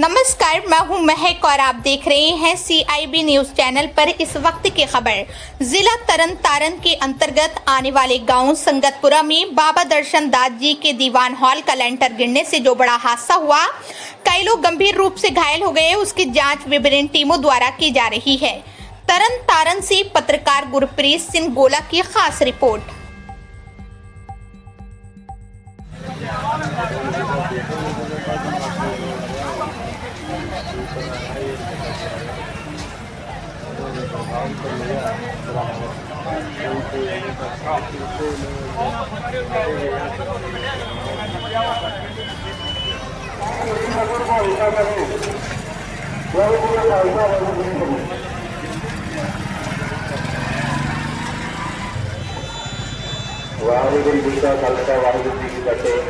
नमस्कार, मैं हूँ महक और आप देख रहे हैं सीआईबी न्यूज़ चैनल पर इस वक्त की खबर। जिला तरन तारण के अंतर्गत आने वाले गाँव संगतपुरा में बाबा दर्शन दास जी के दीवान हॉल का लेंटर गिरने से जो बड़ा हादसा हुआ, कई लोग गंभीर रूप से घायल हो गए। उसकी जाँच विभिन्न टीमों द्वारा की जा रही है। तरन तारण से पत्रकार गुरप्रीत सिंह गोला की खास रिपोर्ट। ਵਾਹਿਗੁਰੂ ਜੀ ਦਾ ਖਾਲਸਾ ਵਾਹਿਗੁਰੂ ਜੀ ਕੀ ਫਤਿਹ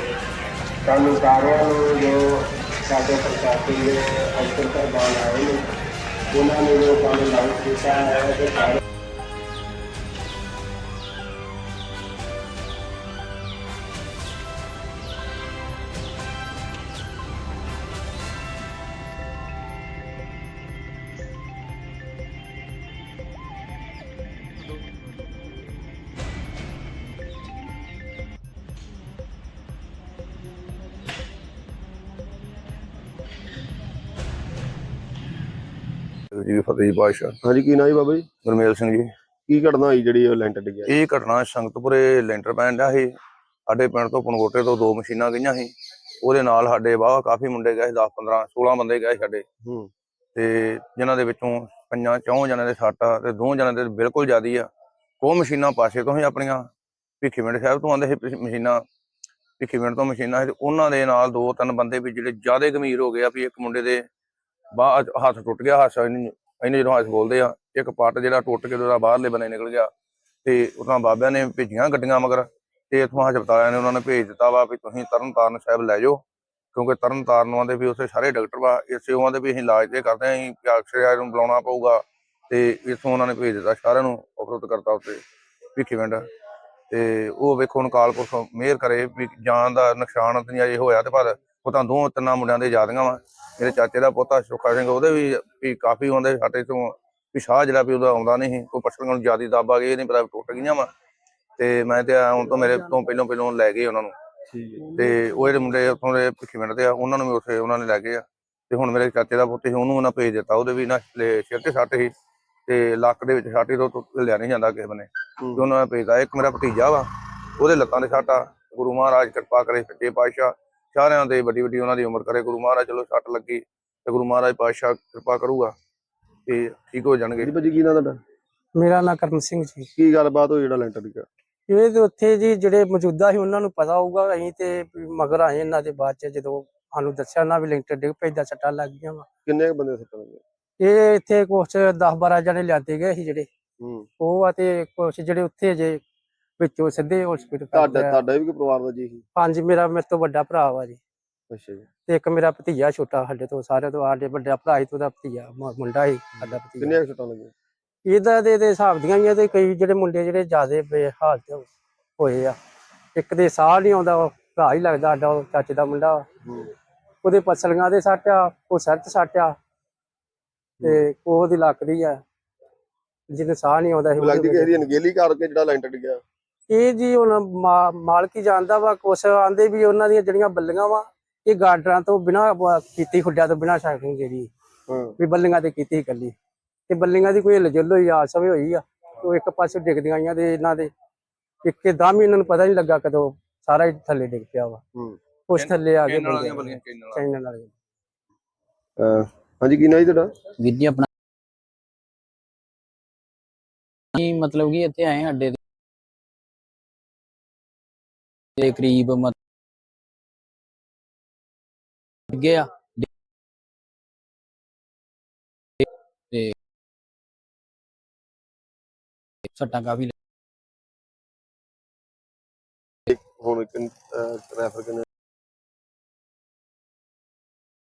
ਸਾਨੂੰ ਸਾਰਿਆਂ ਨੂੰ ਜੋ ਸਾਡੇ ਪ੍ਰਸ਼ਾਸਨ ਦੇ ਅਫਸਰ ਸਾਹਿਬਾਨ ਆਏ ਨੇ। ਉਹਨਾਂ ਨੇ ਜੋ ਸਾਨੂੰ ਲਾਈਵ ਕੀਤਾ ਹੈ ਤੇ ਸਾਰੇ ਜੀ ਫਤਿਹ ਜੀ ਪਾਸ਼ਾ ਹਾਂਜੀ ਕੀ ਨਾਂ ਜੀ ਬਾਬਾ ਜੀ? ਗੁਰਮੇਲ ਸਿੰਘ ਜੀ। ਕੀ ਘਟਨਾ ਹੋਈ ਜਿਹੜੀ ਉਹ ਲੈਂਟਰ ਡਿੱਗਿਆ ਇਹ ਘਟਨਾ ਸੰਗਤਪੁਰੇ ਲੈਂਟਰ ਪੈਣ ਡਿਆ ਸੀ। ਸਾਡੇ ਪਿੰਡ ਤੋਂ ਪਨਗੋਟੇ ਤੋਂ ਦੋ ਮਸ਼ੀਨਾਂ ਗਈਆਂ ਸੀ। ਉਹਦੇ ਨਾਲ ਸਾਡੇ ਬਾਹਰ ਕਾਫੀ ਮੁੰਡੇ ਗਏ 10 15 16 ਬੰਦੇ ਗਏ ਸਾਡੇ। ਹੂੰ। ਤੇ ਜਿਨ੍ਹਾਂ ਦੇ ਵਿੱਚੋਂ ਪੰਜਾਂ ਚੌਂ ਜਣਿਆਂ ਦੇ ਸੱਟ ਆ ਤੇ ਦੋ ਜਣਿਆਂ ਦੇ ਬਿਲਕੁਲ ਜ਼ਿਆਦੀ ਆ। ਉਹ ਮਸ਼ੀਨਾਂ ਪਾਸੇ ਤੋਂ ਹੀ ਆਪਣੀਆਂ ਭਿੱਖੀਵਿੰਡ ਸਾਹਿਬ ਤੋਂ ਆਉਂਦੇ ਸੀ ਮਸ਼ੀਨਾਂ ਭਿੱਖੀਵਿੰਡ ਤੋਂ ਮਸ਼ੀਨਾਂ ਸੀ ਉਹਨਾਂ ਦੇ ਨਾਲ ਦੋ ਤਿੰਨ ਬੰਦੇ ਵੀ ਜਿਹੜੇ ਜ਼ਿਆਦਾ ਗੰਭੀਰ ਹੋ ਗਏ ਆ ਵੀ ਇੱਕ ਮੁੰਡੇ ਦੇ ਬਾਹ ਹੱਥ ਟੁੱਟ ਗਿਆ, ਹੱਥ ਇਹਨੇ ਇਹਨੇ ਜਦੋਂ ਹੱਥ ਬੋਲਦੇ ਆ, ਇੱਕ ਪੱਟ ਜਿਹੜਾ ਟੁੱਟ ਕੇ ਉਹਦਾ ਬਾਹਰਲੇ ਬੰਨੇ ਨਿਕਲ ਗਿਆ ਤੇ ਉਹਨਾਂ ਬਾਬਿਆਂ ਨੇ ਭੇਜੀਆਂ ਗੱਡੀਆਂ ਮਗਰ ਤੇ ਇਥੋਂ ਹਸਪਤਾਲਾਂ ਨੇ ਉਹਨਾਂ ਨੇ ਭੇਜ ਦਿੱਤਾ ਵਾ ਵੀ ਤੁਸੀਂ ਤਰਨ ਤਾਰਨ ਸਾਹਿਬ ਲੈ ਜਾਓ, ਕਿਉਂਕਿ ਤਰਨ ਤਾਰਨ ਨੂੰ ਆਂਦੇ ਵੀ ਉੱਥੇ ਸਾਰੇ ਡਾਕਟਰ ਵਾ ਇਸੇ ਉਹਨਾਂ ਦੇ ਵੀ ਅਸੀਂ ਇਲਾਜ ਤੇ ਕਰਦੇ ਆਂ, ਅਸੀਂ ਅਕਸਰ ਨੂੰ ਬੁਲਾਉਣਾ ਪਊਗਾ ਤੇ ਇਥੋਂ ਉਹਨਾਂ ਨੇ ਭੇਜ ਦਿੱਤਾ ਸਾਰਿਆਂ ਨੂੰ ਉਪਰੋਤ ਕਰਤਾ ਉੱਤੇ ਭਿੱਖੀਵਿੰਡ ਤੇ ਉਹ ਵੇਖੋ ਹੁਣ ਕਾਲਪੁਰਖ ਮਿਹਰ ਕਰੇ ਵੀ ਜਾਨ ਦਾ ਨੁਕਸਾਨ ਤਾਂ ਨਹੀਂ ਅਜੇ ਹੋਇਆ ਤੇ ਪਰ ਉਹ ਤਾਂ ਦੋ ਤਿੰਨਾਂ ਮੁੰਡਿਆਂ ਦੇ ਜ਼ਿਆਦੀਆਂ ਵਾ ਮੇਰੇ ਚਾਚੇ ਦਾ ਪੋਤਾ ਸੁੱਖਾ ਸਿੰਘ ਉਹਦੇ ਵੀ ਵੀ ਕਾਫੀ ਹੁੰਦੇ ਸਾਡੇ ਤੋਂ ਵੀ ਸਾਹ ਜਿਹੜਾ ਵੀ ਉਹਦਾ ਆਉਂਦਾ ਨਹੀਂ ਕੋਈ ਪਛੜਨ ਨੂੰ ਜ਼ਿਆਦੀ ਦੱਬ ਆ ਗਈ ਇਹ ਨਹੀਂ ਪਤਾ ਟੁੱਟ ਗਈਆਂ ਵਾ। ਤੇ ਮੈਂ ਤੇ ਆਉਣ ਤੋਂ ਮੇਰੇ ਤੋਂ ਪਹਿਲੋਂ ਪਹਿਲੋਂ ਲੈ ਗਏ ਉਹਨਾਂ ਨੂੰ। ਤੇ ਉਹ ਜਿਹੜੇ ਮੁੰਡੇ ਉੱਥੋਂ ਦੇ ਭਿੱਖੀ ਮਿੰਟ ਦੇ ਆ ਉਹਨਾਂ ਨੂੰ ਵੀ ਉੱਥੇ ਉਹਨਾਂ ਨੇ ਲੈ ਗਏ ਆ। ਤੇ ਹੁਣ ਮੇਰੇ ਚਾਚੇ ਦਾ ਪੁੱਤ ਸੀ ਉਹਨੂੰ ਉਹਨਾਂ ਭੇਜ ਦਿੱਤਾ ਉਹਦੇ ਵੀ ਨਾ ਸਿਰ ਤੇ ਸੱਟ ਸੀ। ਤੇ ਲੱਕ ਦੇ ਵਿੱਚ ਸੱਟ ਸੀ ਤੇ ਤੋਂ ਲਿਆ ਨਹੀਂ ਜਾਂਦਾ ਕਿਸੇ ਬਨੇ। ਤੇ ਉਹਨਾਂ ਨੇ ਭੇਜਦਾ ਇੱਕ ਮੇਰਾ ਭਤੀਜਾ ਵਾ ਉਹਦੇ ਲੱਤਾਂ ਦੇ ਸੱਟ ਆ ਗੁਰੂ ਮਹਾਰਾਜ ਕਿਰਪਾ ਕਰੇ ਸੱਚੇ ਪਾਤਸ਼ਾਹ। ਸਾਰਿਆਂ ਦੇ ਵੱਡੀ ਵੱਡੀ ਉਹਨਾਂ ਦੀ ਉਮਰ ਕਰੇ ਗੁਰੂ ਮਹਾਰਾਜ ਚਲੋ ਸੱਟ ਲੱਗੀ ਤੇ ਗੁਰੂ ਮਹਾਰਾਜ ਪਾਤਸ਼ਾਹ ਕਿਰਪਾ ਕਰੂਗਾ ਤੇ ਠੀਕ ਹੋ ਜਾਣਗੇ। ਜੀ ਭਾਜੀ ਕੀ ਨਾਂ ਤੁਹਾਡਾ? ਮੇਰਾ ਨਾਂ ਕਰਮ ਸਿੰਘ ਜੀ। ਕੀ ਗੱਲਬਾਤ ਹੋਈ ਜਿਹੜਾ ਲੈਂਟਰ ਡਿੱਗਿਆ ਇਹ ਤੇ ਉੱਥੇ ਜੀ ਜਿਹੜੇ ਮੌਜੂਦਾ ਸੀ ਉਹਨਾਂ ਨੂੰ ਪਤਾ ਹੋਊਗਾ ਅਸੀਂ ਤੇ ਮਗਰ ਆਏ ਇਹਨਾਂ ਦੇ ਬਾਅਦ ਚ ਜਦੋਂ ਸਾਨੂੰ ਦੱਸਿਆ ਨਾ ਵੀ ਲੈਂਟਰ ਡਿੱਗ ਪੈਦਾ ਸੱਟਾਂ ਲੱਗ ਗਈਆਂ ਵਾ। ਕਿੰਨੇ ਕੁ ਬੰਦੇ ਸੱਟਣ ਲੱਗੇ ਇਹ ਇੱਥੇ ਕੁਛ 10 12 ਜਣੇ ਲਿਆਂਦੇ ਗਏ ਸੀ ਜਿਹੜੇ। ਹੂੰ। ਉਹ ਆ ਤੇ ਕੁਛ ਜਿਹੜੇ ਉੱਥੇ ਜੇ ਵਿੱਚੋਂ ਸਿੱਧੇ ਹਸਪੀਟਲ ਤੁਹਾਡਾ ਤੁਹਾਡਾ ਵੀ ਕੋਈ ਪਰਿਵਾਰ ਦਾ ਜੀ ਪੰਜ ਮੇਰਾ ਮੇਰੇ ਤੋਂ ਵੱਡਾ ਭਰਾ ਵਾ ਜੀ। ਅੱਛਾ ਜੀ। ਤੇ ਇੱਕ ਮੇਰਾ ਭਤੀਜਾ ਛੋਟਾ ਸਾਡੇ ਤੋਂ ਸਾਰਿਆਂ ਤੋਂ ਸਾਡੇ ਵੱਡਾ ਭਰਾ ਸੀ ਤੇ ਉਹਦਾ ਭਤੀਜਾ ਮੁੰਡਾ ਸੀ ਸਾਡਾ ਭਤੀਜਾ। ਕਿੰਨੇ ਸੱਟਾਂ ਲੱਗੀਆਂ? ਇਹਦਾ ਦੇ ਦੇ ਹਿਸਾਬ ਦੀਆਂ ਹੀ ਆ ਤੇ ਕਈ ਜਿਹੜੇ ਮੁੰਡੇ ਜਿਹੜੇ ਜ਼ਿਆਦੇ ਬੇਹਾਲਤ ਹੋਏ ਆ। ਇੱਕ ਦੇ ਸਾਹ ਨਹੀਂ ਆਉਂਦਾ ਭਰਾ ਹੀ ਲੱਗਦਾ ਸਾਡਾ ਚਾਚੇ ਦਾ ਮੁੰਡਾ। ਹੂੰ। ਉਹਦੇ ਪਸਲੀਆਂ ਦੇ ਸੱਟ ਆ ਉਹ ਸਿਰ 'ਚ ਸੱਟ ਆ। ਤੇ ਉਹ ਉਹਦੀ ਲੱਕ ਦੀ ਆ। ਜਿਹਨੇ ਸਾਹ ਨਹੀਂ ਆਉਂਦਾ ਲੱਗਦੀ ਕਿ ਉਹਦੇ ਇਹਦੀ ਅਣਗਹਿਲੀ ਕਰਕੇ ਜਿਹੜਾ ਲੈਂਟਰ ਡਿੱਗਿਆ। ਇਹ ਜੀ ਹੁਣ ਮਾਲਕ ਹੀ ਜਾਣਦਾ ਵਾ ਕੁਛ ਆਂਦੇ ਵੀ ਉਹਨਾਂ ਦੀਆਂ ਜਿਹੜੀਆਂ ਬੱਲੀਆਂ ਵਾ ਇਹ ਗਾਰਡਰਾਂ ਤੋਂ ਬਿਨਾ ਕੀਤੀ ਖੁੱਡਿਆਂ ਤੋਂ ਬਿਨਾ ਸ਼ਾਕਿੰਗ ਜਿਹੜੀ। ਹਾਂ। ਵੀ ਬੱਲੀਆਂ ਤੇ ਕੀਤੀ ਇਕੱਲੀ ਤੇ ਬੱਲੀਆਂ ਦੀ ਕੋਈ ਹਿਲਜੁਲ ਹੋਈ ਆਸ ਵੀ ਹੋਈ ਆ ਉਹ ਇੱਕ ਪਾਸੇ ਡਿੱਗਦੀਆਂ ਆਈਆਂ ਤੇ ਇਹਨਾਂ ਦੇ। ਇੱਕਦਮ ਹੀ ਇਹਨਾਂ ਨੂੰ ਪਤਾ ਨਹੀਂ ਲੱਗਾ ਕਦੋਂ ਸਾਰਾ ਹੀ ਥੱਲੇ ਡਿੱਗ ਪਿਆ ਵਾ। ਹੂੰ। ਕੁਛ ਥੱਲੇ ਆ ਗਏ ਚੈਨਲ ਵਾਲੀਆਂ ਹਾਂਜੀ ਕੀ ਨਾਂ ਜੀ ਤੁਹਾਡਾ? ਵੀਰ ਜੀ ਆਪਣਾ ਨਹੀਂ ਮਤਲਬ ਕਿ ਇੱਥੇ ਆਏ ਸਾਡੇ ਦੇ ਕਰੀਬ ਮਤ ਗਿਆ। ਤੇ ਸੱਟਾਂ ਕਾਫੀ ਹੁਣ ਰੈਫਰ ਕਿੰਨੇ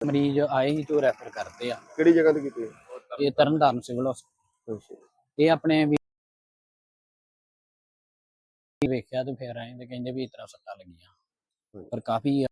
ਮਰੀਜ਼ ਆਏ ਤੇ ਉਹ ਰੈਫਰ ਕਰਦੇ ਆ। ਕਿਹੜੀ ਜਗ੍ਹਾ ਤੇ ਕੀਤੀ? ਹੈ? ਇਹ ਤਰਨਤਾਰਨ ਸਿਵਲ ਹਸਪਤਾਲ ਇਹ ਆਪਣੇ ਵੇਖਿਆ ਤੇ ਫਿਰ ਆਏ ਤੇ ਕਹਿੰਦੇ ਵੀ ਇਸ ਤਰ੍ਹਾਂ ਸੱਟਾਂ ਲੱਗੀਆਂ। ਪਰ ਕਾਫੀ